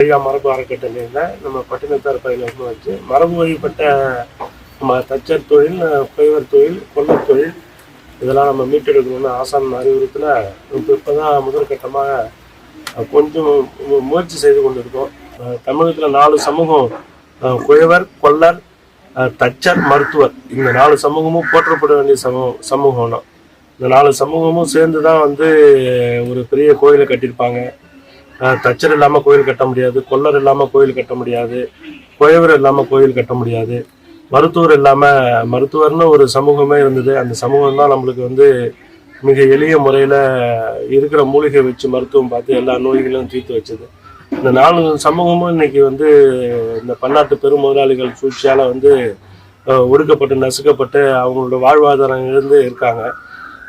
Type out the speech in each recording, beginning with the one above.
ஐயா மரபு அறக்கட்டளையில் நம்ம பட்டினத்தார் பயிலிருந்து வச்சு மரபு வழிபட்ட நம்ம தச்சர் தொழில் குயவர் தொழில் கொல்லர் தொழில் இதெல்லாம் நம்ம மீட்டெடுக்கணும்னு ஆசான் அறிவுறுத்தில் இப்போ இப்போ தான் முதற்கட்டமாக கொஞ்சம் முயற்சி செய்து கொண்டிருக்கோம். தமிழகத்தில் நாலு சமூகம் குயவர் கொல்லர் தச்சர் மருத்துவர் இந்த நாலு சமூகமும் போற்றப்பட வேண்டிய சமூகம் சமூகம் தான் இந்த நாலு சமூகமும் சேர்ந்து தான் வந்து ஒரு பெரிய கோயிலை கட்டியிருப்பாங்க. தச்சர் இல்லாமல் கோயில் கட்ட முடியாது கொல்லர் இல்லாமல் கோயில் கட்ட முடியாது குயவர் இல்லாமல் கோயில் கட்ட முடியாது. மருத்துவர் இல்லாமல் மருத்துவர்னு ஒரு சமூகமே இருந்தது. அந்த சமூகம் தான் நம்மளுக்கு வந்து மிக எளிய முறையில் இருக்கிற மூலிகை வச்சு மருத்துவம் பார்த்து எல்லா நோய்களையும் தீர்த்து வச்சது. இந்த நாலு சமூகமும் இன்னைக்கு வந்து இந்த பன்னாட்டு பெரும் முதலாளிகள் சூழ்ச்சியால் வந்து ஒடுக்கப்பட்டு நசுக்கப்பட்டு அவங்களோட வாழ்வாதாரம் இருந்து இருக்காங்க.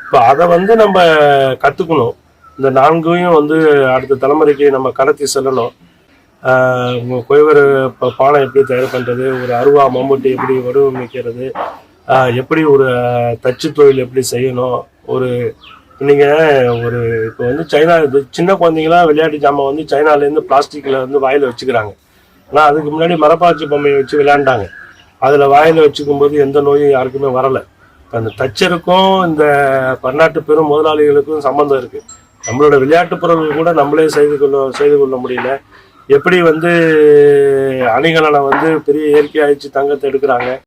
இப்போ அதை வந்து நம்ம கற்றுக்கணும் இந்த நான்கையும் வந்து அடுத்த தலைமுறைக்கு நம்ம கடத்தி செல்லணும். குயவர் ப- பானை எப்படி தயார் பண்ணுறது ஒரு அருவா மம்முட்டி எப்படி வடிவமைக்கிறது எப்படி ஒரு தச்சு தொழில் எப்படி செய்யணும் ஒரு நீங்கள் ஒரு இப்போ வந்து சைனா இது சின்ன குழந்தைங்களாம் விளையாட்டு ஜாமான் வந்து சைனாலேருந்து பிளாஸ்டிக்கில் வந்து வாயில் வச்சுக்கிறாங்க. ஆனால் அதுக்கு முன்னாடி மரப்பாச்சி பொம்மையை வச்சு விளையாண்டாங்க. அதில் வாயில் வச்சுக்கும் போது எந்த நோயும் யாருக்குமே வரலை. அந்த தச்சருக்கும் இந்த பன்னாட்டு பெரும் முதலாளிகளுக்கும் சம்மந்தம் இருக்குது நம்மளோட விளையாட்டு பொருட்கள் கூட நம்மளே செய்து கொள்ள செய்து கொள்ள முடியல. எப்படி வந்து அணிகலனை வந்து பெரிய இயற்கை அழிச்சு தங்கத்தை எடுக்கிறாங்க.